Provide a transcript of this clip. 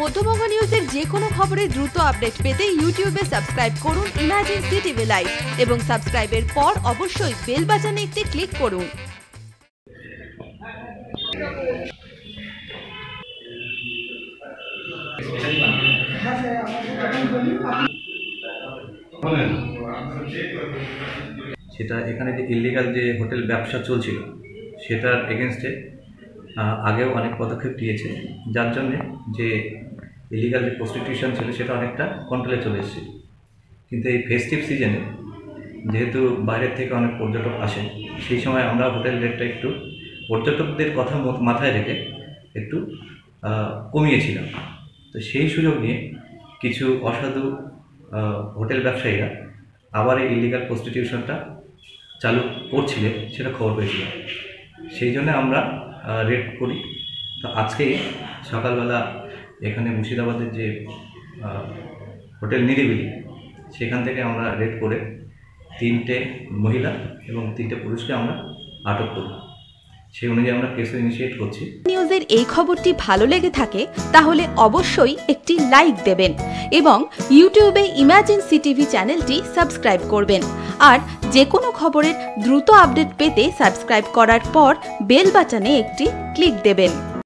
মধ্যবঙ্গ নিউজের যে কোনো খবরের দ্রুত আপডেট পেতে ইউটিউবে সাবস্ক্রাইব করুন ইমার্জেন্সি টিভি লাইভ এবং সাবস্ক্রাইবের পর অবশ্যই বেল বাটনে একটি ক্লিক করুন। সেটা এখানে যে ইলিগাল যে হোটেল ব্যবসা চলছিল, সেটার এগেনস্টে আগেও অনেক পদক্ষেপ দিয়েছে যার জন্যে যে ইলিগাল যে প্রস্টিটিউশন ছিল, সেটা অনেকটা কন্ট্রোলে চলে এসেছে। কিন্তু এই ফেস্টিভ সিজনে যেহেতু বাইরের থেকে অনেক পর্যটক আসেন, সেই সময় আমরা হোটেল রেটটা একটু পর্যটকদের কথা মাথায় রেখে একটু কমিয়েছিলাম। তো সেই সুযোগ নিয়ে কিছু অসাধু হোটেল ব্যবসায়ীরা আবার এই ইলিগাল প্রস্টিটিউশনটা চালু করছিলেন, সেটা খবর পেয়েছিলাম। সেই জন্য আমরা রেড করি। তো আজকে সকালবেলা এখানে মুর্শিদাবাদের যে হোটেল নিরিবিলি, সেখান থেকে আমরা রেড করে তিনটে মহিলা এবং তিনটে পুরুষকে আমরা আটক করি। সেই অনুযায়ী আমরা কেসও ইনিশিয়েট করছি। নিউজের এই খবরটি ভালো লেগে থাকে, তাহলে অবশ্যই একটি লাইক দেবেন এবং ইউটিউবে ইমার্জেন্সি টিভি চ্যানেলটি সাবস্ক্রাইব করবেন। আর যে কোনো খবরের দ্রুত আপডেট পেতে সাবস্ক্রাইব করার পর বেল বাটনে একটি ক্লিক দেবেন।